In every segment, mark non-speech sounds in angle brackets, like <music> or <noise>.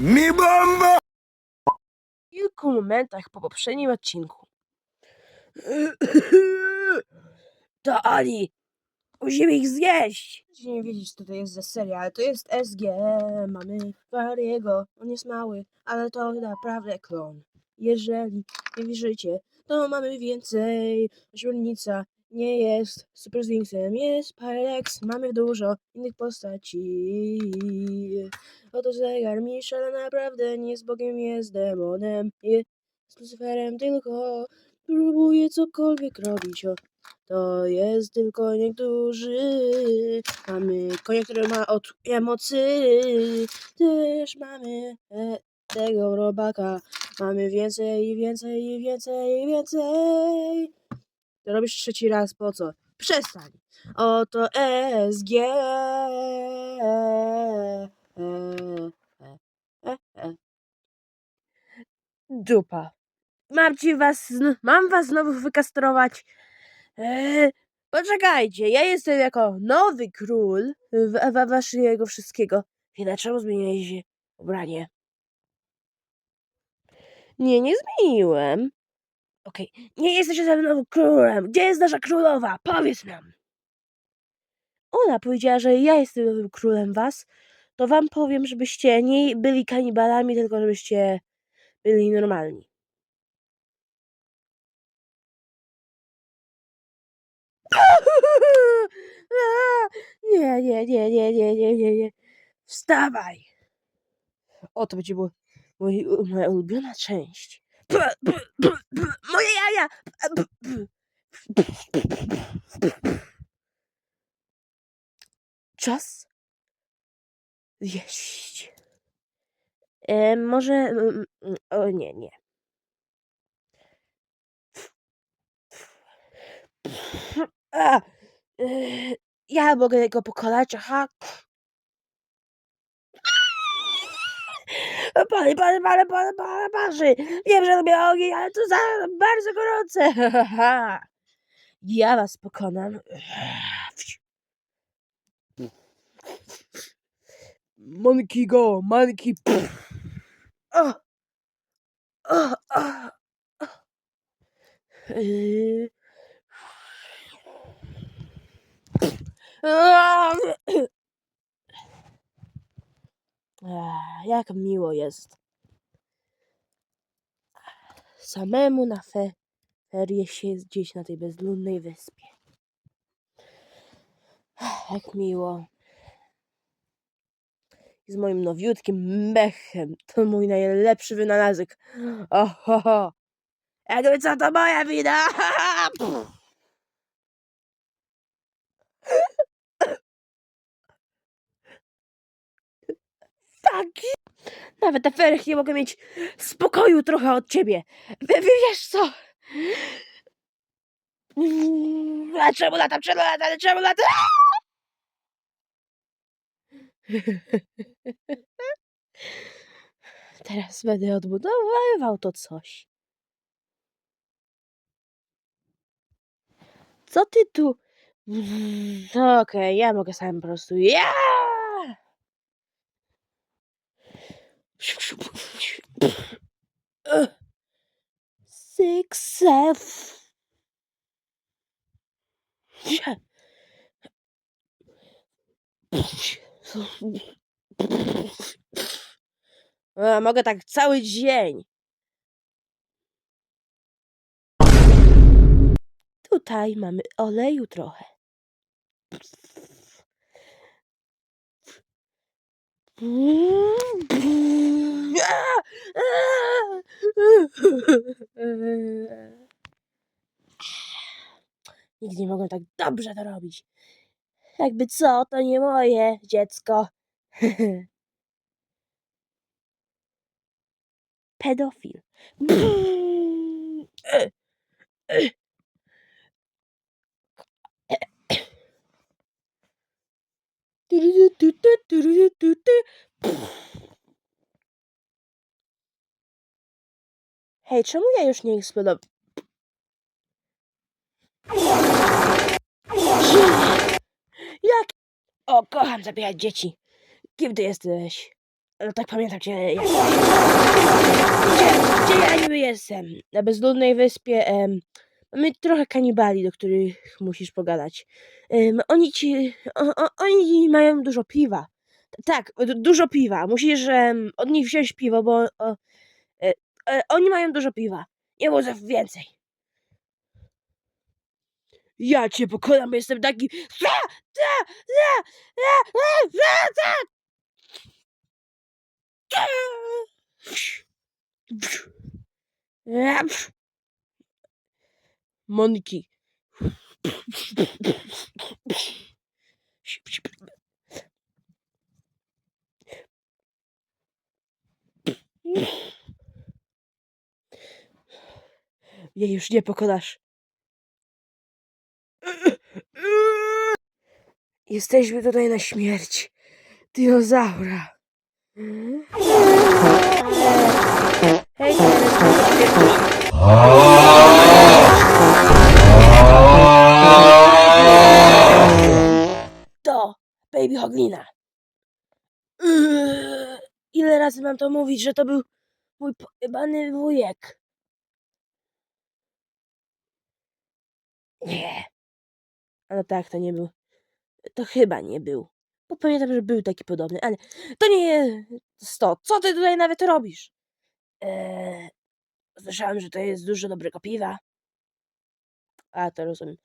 Mi bomba! W kilku momentach po poprzednim odcinku. <coughs> To oni! Musimy ich zjeść! Możecie nie wiedzieć, co to jest za seria, ale to jest SG. Mamy Fariego. On jest mały, ale to naprawdę klon. Jeżeli nie wierzycie, to mamy więcej. Ośmiornica nie jest Super Sphinxem, jest Pyrex. Mamy dużo innych postaci. Oto zegar Michel naprawdę nie jest Bogiem, jest demonem. Jest Lucyferem, tylko próbuje cokolwiek robić. O, to jest tylko niektórzy. Mamy konia, który ma od mocy. Też mamy e, tego robaka. Mamy więcej i więcej i więcej i więcej. To robisz trzeci raz, po co? Przestań. Oto SG. E, e, e. Dupa. Mam ci was, mam was znowu wykastrować. Poczekajcie, ja jestem jako nowy król w, w, waszego wszystkiego. Więc czemu zmieniłeś ubranie? Nie, nie zmieniłem. Okej, nie jesteś ze mną królem. Gdzie jest nasza królowa? Powiedz nam. Ona powiedziała, że ja jestem nowym królem was. To wam powiem, żebyście nie byli kanibalami, tylko żebyście byli normalni. <laughs> Nie, nie, nie, nie, nie, nie, nie, nie. Wstawaj! O, to będzie moja ulubiona część. P, p, p, p, p. Czas jeść. E, może... O nie, nie. A, e, ja mogę go pokonać, aha. Pali, pali, pali, pali, pali, parzy. Wiem, że lubię ogień, ale to za bardzo gorące. <laughs> Ja was pokonam. <laughs> Monkey go, monkey. O, o, o, o. Ach, Jak miło jest. Samemu na fe ferie się gdzieś na tej bezludnej wyspie. Ach, Jak miło. Z moim nowiutkim mechem. To mój najlepszy wynalazek. Oho. Jakby co to moja wina. <laughs> Taki. Nawet fery nie mogę mieć spokoju trochę od ciebie. Wy, wy wiesz co? A czemu latam, czemu latam, czemu latam? <laughs> Teraz będę odbudowywał to coś. Co ty tu? Mm, Okej, ja mogę sam po prostu. Ja! Ugh. Success. A, mogę tak cały dzień. Tutaj mamy oleju trochę. Nigdy nie mogłem tak dobrze to robić. Jakby co, to nie moje dziecko. <laughs> Pedofil. Hej, czemu ja już nie eksplodowałem? Jak? O, kocham zabijać dzieci. Kim ty jesteś? No tak pamiętam, ja Gdzie, gdzie ja niby jestem? Na bezludnej wyspie em, mamy trochę kanibali, do których musisz pogadać. Em, oni ci... O, o, oni mają dużo piwa. Tak, du- dużo piwa. Musisz em, od nich wziąć piwo, bo o, e, e, oni mają dużo piwa. Nie może więcej. Ja cię pokonam, jestem taki... Monki. Jej już nie pokonasz. Jesteśmy tutaj na śmierć. Dinozaura. Hej, to Hoglina. Yy, Ile razy mam to mówić, że to był mój pojebany wujek? Nie. Ale tak, to nie był. To chyba nie był. Bo pamiętam, że był taki podobny, ale to nie jest to. Co ty tutaj nawet robisz? Eee, słyszałem, że to jest dużo dobrego piwa. A, to rozumiem.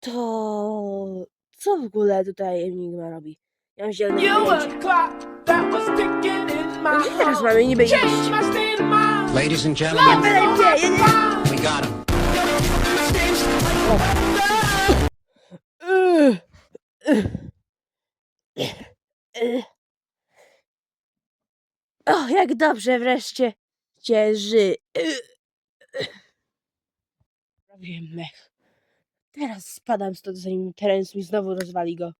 To co w ogóle tutaj Enigma robi? Ja mam in my Gdzie teraz mamy niby iść? Ladies and gentlemen, nie. we got him. Ugh. Ugh. Ugh. O, jak dobrze wreszcie cieży. Prawie mech. Teraz spadam stąd, zanim Terence mi znowu rozwali go.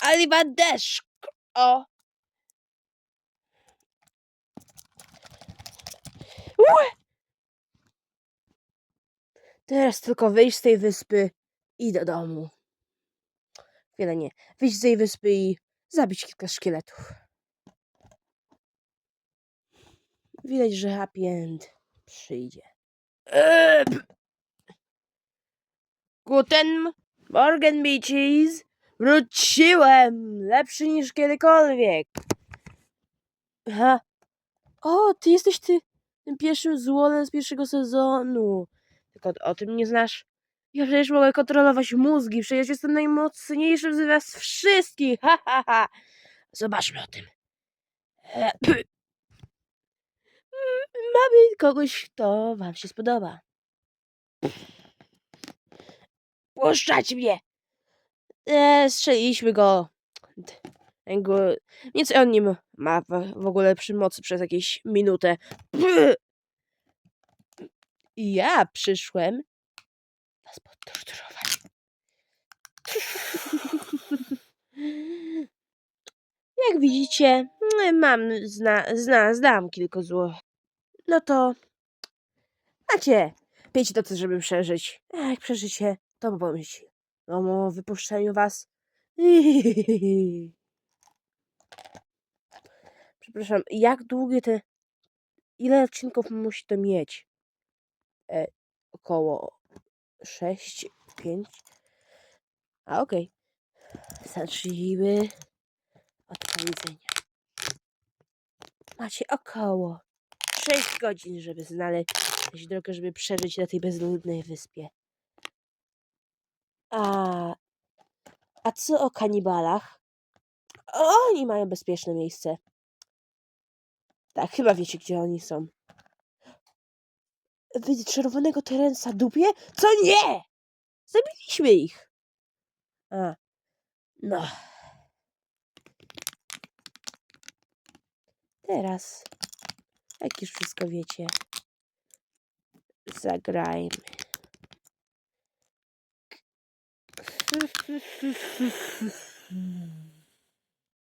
Ali ma deszcz. O. Ue! Teraz tylko wyjść z tej wyspy i do domu. Chwilę nie. Wyjść z tej wyspy i zabić kilka szkieletów. Widać, że happy end przyjdzie. Eee, Guten Morgen, bitches! Wróciłem! Lepszy niż kiedykolwiek! Aha. O, ty jesteś ty tym pierwszym złotem z pierwszego sezonu. Tylko o tym nie znasz. Ja przecież mogę kontrolować mózgi, przecież jestem najmocniejszym z was wszystkich! Ha, ha, ha! Zobaczmy o tym. E, Mamy kogoś, kto wam się spodoba. Puszczać mnie! E, strzeliliśmy go. Go, nic on nie ma- w, ogóle przy mocy przez jakieś minutę. Ja przyszłem was. Jak widzicie, mam, zna, zna, znam kilku zło. No to macie pięć nocy, żeby przeżyć. A jak przeżycie, to pomyśl o wypuszczeniu was. <laughs> Przepraszam, jak długie te... Ile odcinków musi to mieć? E, około 6, 5. A okej. Zaczęliby od powiedzenia. Macie około 6 godzin, żeby znaleźć drogę, żeby przeżyć na tej bezludnej wyspie. A, a co o kanibalach? Oni mają bezpieczne miejsce. Tak, chyba wiecie, gdzie oni są. Wy czerwonego Terensa dupie? Co nie? Zabiliśmy ich. A, no. Teraz, jak już wszystko wiecie, zagrajmy. <laughs>